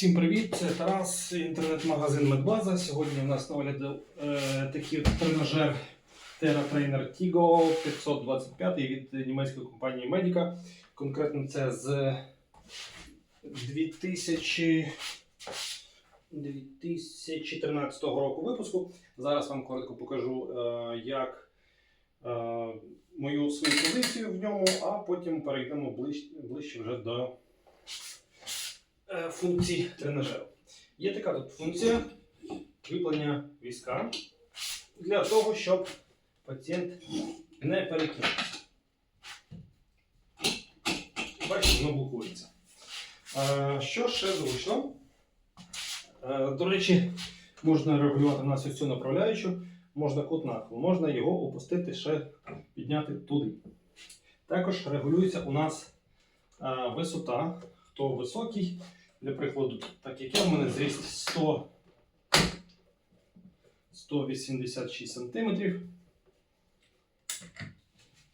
Всім привіт! Це Тарас, інтернет-магазин Медбаза. Сьогодні у нас на огляді е, такий тренажер TerraTrainer Tigo 525 від німецької компанії Medica. Конкретно це з 2000, 2014 року випуску. Зараз вам коротко покажу, е, як е, мою свою позицію в ньому, а потім перейдемо ближче, ближче вже до функцій тренажеру. Є така тут функція кріплення візка для того, щоб пацієнт не перекинувся. Бачите, воно блокується. Е, Що ще зручно? Е, До речі, можна регулювати на ось цю направляючу, можна кут нахилу, можна його опустити ще підняти туди. Також регулюється у нас е, висота, хто високий. Для прикладу, так як я, в мене зріст 100, 186 см.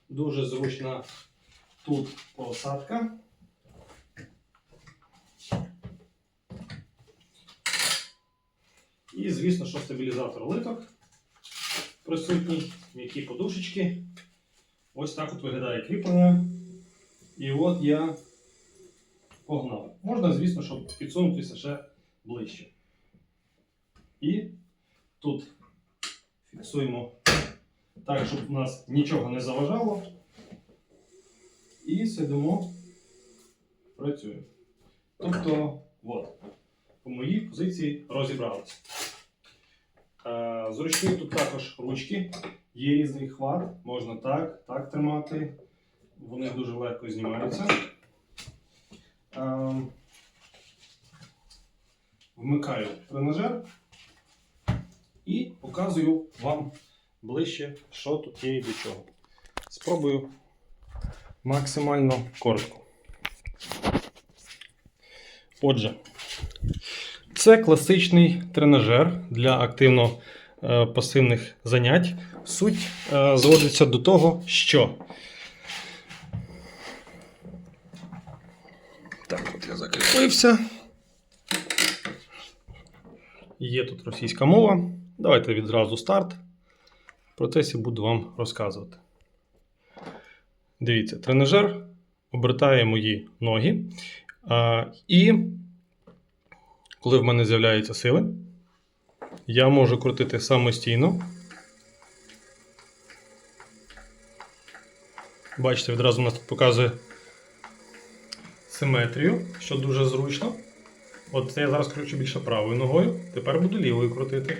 Дуже зручна тут посадка. І, звісно, що стабілізатор литок присутній, м'які подушечки. Ось так от виглядає кріплення. І от я Погнали. Можна, звісно, щоб підсунутися ще ближче. І тут фіксуємо так, щоб нас нічого не заважало. І сидимо, працюємо. Тобто, от, по моїй позиції розібралися. Е, Зручні тут також ручки, є різний хват, можна так, так тримати. Вони дуже легко знімаються. Ем, Вмикаю тренажер і показую вам ближче, що тут є і до чого. Спробую максимально коротко. Отже, це класичний тренажер для активно-пасивних занять. Суть е, зводиться до того, що Так, от я закріпився. Є тут російська мова. Давайте відразу старт. В процесі буду вам розказувати. Дивіться, тренажер обертає мої ноги. А, і коли в мене з'являються сили, я можу крутити самостійно. Бачите, відразу у нас тут показує симетрію, що дуже зручно. От це я зараз кручу більше правою ногою, тепер буду лівою крутити.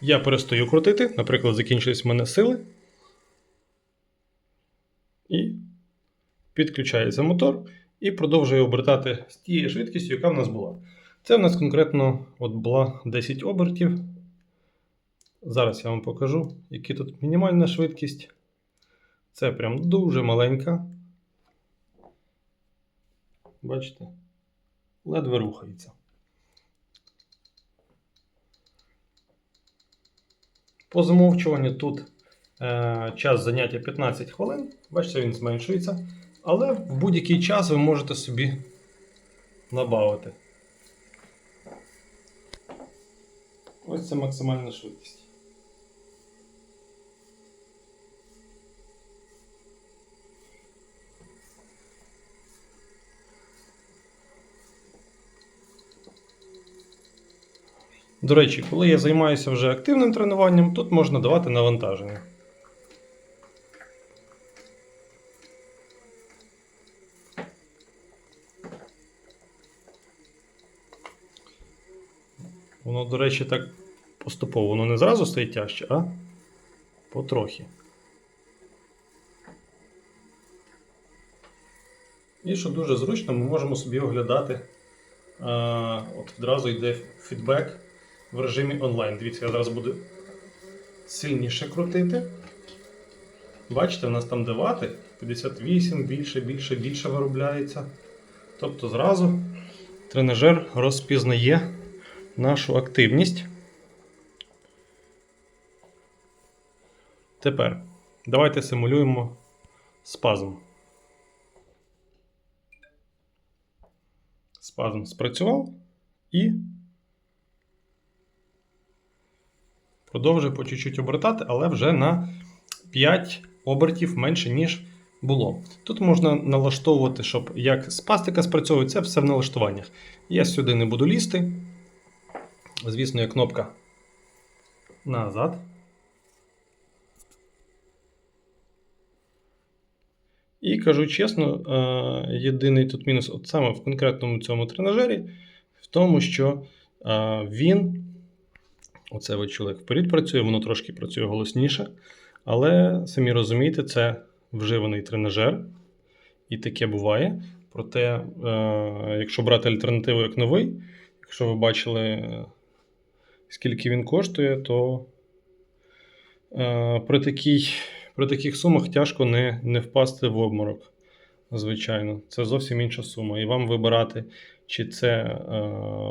Я перестаю крутити, наприклад, закінчились в мене сили. І підключається мотор і продовжує обертати з тією швидкістю, яка в нас була. Це в нас конкретно от була 10 обертів. Зараз я вам покажу, яка тут мінімальна швидкість. Це прям дуже маленька. Бачите? Ледве рухається. По замовчуванню тут е, час заняття 15 хвилин. Бачите, він зменшується. Але в будь-який час ви можете собі набавити. Ось це максимальна швидкість. До речі, коли я займаюся вже активним тренуванням, тут можна давати навантаження. Воно, до речі, так поступово воно не зразу стає тяжче, а потрохи. І що дуже зручно, ми можемо собі оглядати. А, от відразу йде фідбек в режимі онлайн. Дивіться, я зараз буду сильніше крутити. Бачите, у нас там де вати 58, більше, більше, більше виробляється. Тобто зразу тренажер розпізнає нашу активність. Тепер Давайте симулюємо спазм. Спазм спрацював і продовжує по чуть-чуть обертати, але вже на 5 обертів менше, ніж було. Тут можна налаштовувати, щоб як спастика спрацьовує, це все в налаштуваннях. Я сюди не буду лізти. Звісно, є кнопка назад. І кажу чесно, е, єдиний тут мінус, от саме в конкретному цьому тренажері, в тому, що е, він, оце ви чули, як вперед працює, воно трошки працює голосніше. Але самі розумієте, це вживаний тренажер, і таке буває. Проте, е, якщо брати альтернативу як новий, якщо ви бачили, скільки він коштує, то е, при, такій, при таких сумах тяжко не, не впасти в обморок. Звичайно, це зовсім інша сума. І вам вибирати, чи це е,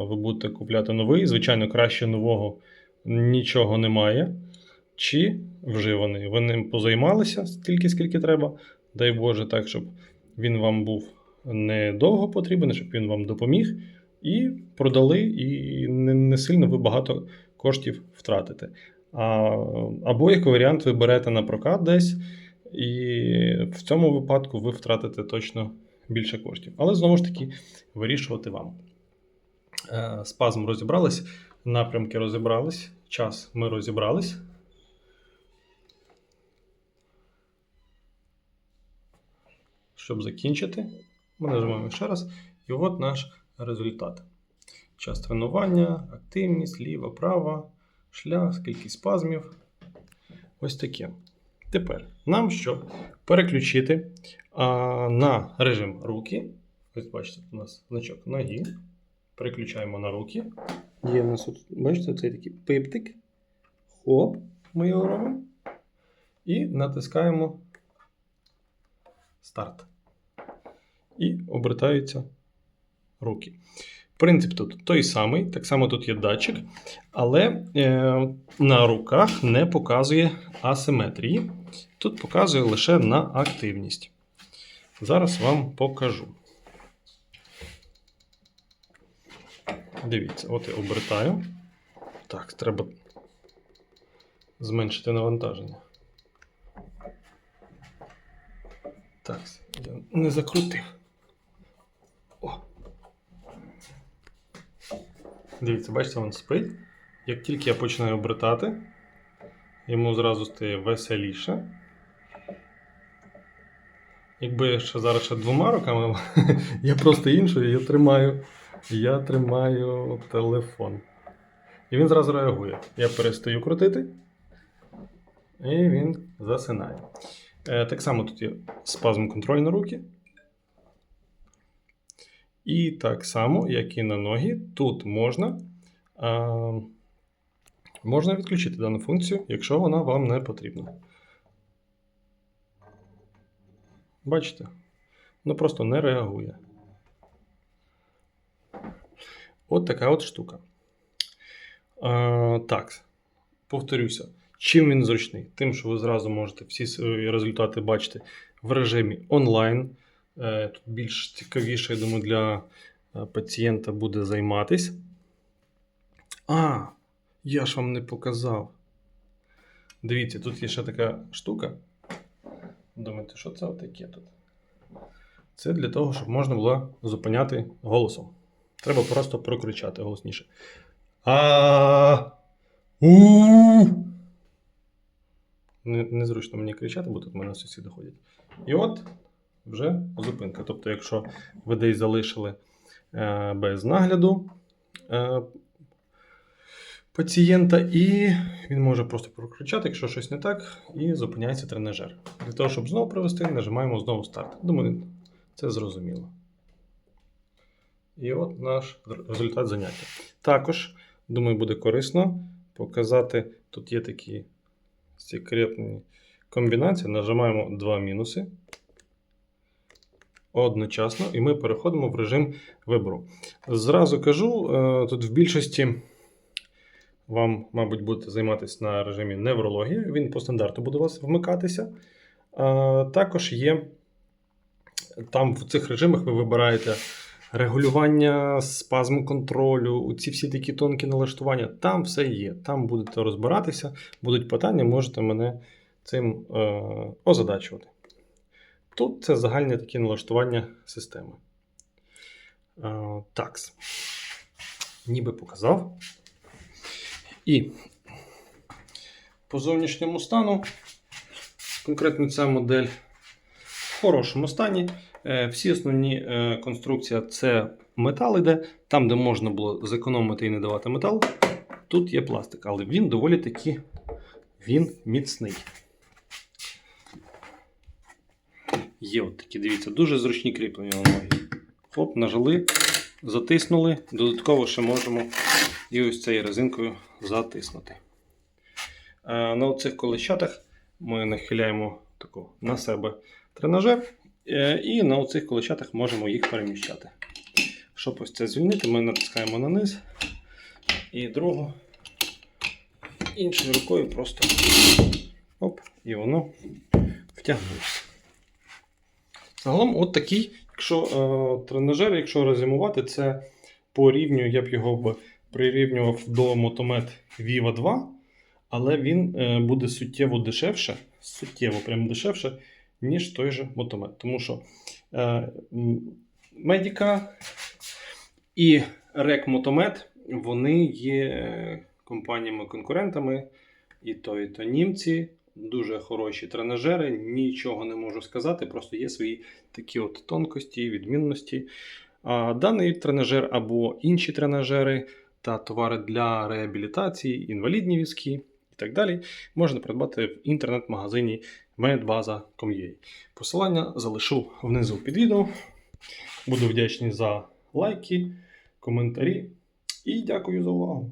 ви будете купляти новий. Звичайно, краще нового нічого немає. Чи вживаний. Ви ним позаймалися стільки, скільки треба. Дай Боже, так, щоб він вам був недовго потрібен, щоб він вам допоміг. І продали, і не, не сильно ви багато коштів втратите. А, або як варіант, ви берете на прокат десь, і в цьому випадку ви втратите точно більше коштів. Але знову ж таки вирішувати вам. Е, Спазм розібрались, напрямки розібрались, час ми розібрались. Щоб закінчити, ми нажимаємо ще раз. І от наш результат. Час тренування, активність, ліва, права, шлях, скільки спазмів. Ось таке. Тепер нам що? Переключити а, на режим руки. Ось бачите, у нас значок ноги. Переключаємо на руки. Є у нас, от, бачите, цей такий пиптик. Хоп, ми його робимо. І натискаємо старт. І обертаються руки. Принцип тут той самий, так само тут є датчик, але е, на руках не показує асиметрії. Тут показує лише на активність. Зараз вам покажу. Дивіться, от я обертаю. Так, треба зменшити навантаження. Так, я не закрутив. О. Дивіться, бачите, він спить. Як тільки я починаю обертати, йому зразу стає веселіше. Якби я ще зараз ще двома руками, я просто іншою, я тримаю, я тримаю телефон. І він зразу реагує. Я перестаю крутити, і він засинає. Е, Так само тут є спазм контроль на руки. І так само, як і на ноги, тут можна, а, можна відключити дану функцію, якщо вона вам не потрібна. Бачите? Ну просто не реагує. От така от штука. А, так, повторюся. Чим він зручний? Тим, що ви зразу можете всі свої результати бачити в режимі онлайн. Е, Тут більш цікавіше, я думаю, для е, пацієнта буде займатись. А, я ж вам не показав. Дивіться, тут є ще така штука. Думаєте, що це таке тут? Це для того, щоб можна було зупиняти голосом. Треба просто прокричати голосніше. А. У. Незручно мені кричати, бо тут мене сусіди ходять. І от вже зупинка. Тобто, якщо ви десь залишили е, без нагляду е, пацієнта, і він може просто прокричати, якщо щось не так, і зупиняється тренажер. Для того, щоб знову провести, нажимаємо знову старт. Думаю, це зрозуміло. І от наш результат заняття. Також, думаю, буде корисно показати, тут є такі секретні комбінації. Нажимаємо два мінуси одночасно, і ми переходимо в режим вибору. Зразу кажу, е, тут в більшості вам, мабуть, будете займатися на режимі неврології. Він по стандарту буде у вас вмикатися. Також є там в цих режимах ви вибираєте регулювання спазму контролю, ці всі такі тонкі налаштування. Там все є. Там будете розбиратися, будуть питання, можете мене цим е, озадачувати. Тут це загальні такі налаштування системи. Е, такс. Ніби показав. І по зовнішньому стану, конкретно ця модель в хорошому стані. Е, Всі основні е, конструкції це метал іде. Там, де можна було зекономити і не давати метал, тут є пластик, але він доволі таки він міцний. Є от такі, дивіться, дуже зручні кріплення на ноги. Хоп, нажали, затиснули. Додатково ще можемо і ось цією резинкою затиснути. Е, На оцих колещатах ми нахиляємо таку на себе тренажер, і на оцих колещатах можемо їх переміщати. Щоб ось це звільнити, ми натискаємо на низ і другу іншою рукою просто оп, і воно втягнулося. Загалом, от такий, якщо е, тренажер, якщо резюмувати, це по рівню, я б його прирівнював до Motomed Viva 2, але він е, буде суттєво дешевше, суттєво прям дешевше, ніж той же Motomed. Тому що е, м, Medica і Rec Motomed, вони є е, компаніями-конкурентами, і то, і то німці. Дуже хороші тренажери, нічого не можу сказати, просто є свої такі от тонкості, відмінності. А даний тренажер або інші тренажери та товари для реабілітації, інвалідні візки і так далі можна придбати в інтернет-магазині medbaza.com.ua. Посилання залишу внизу під відео. Буду вдячний за лайки, коментарі і дякую за увагу.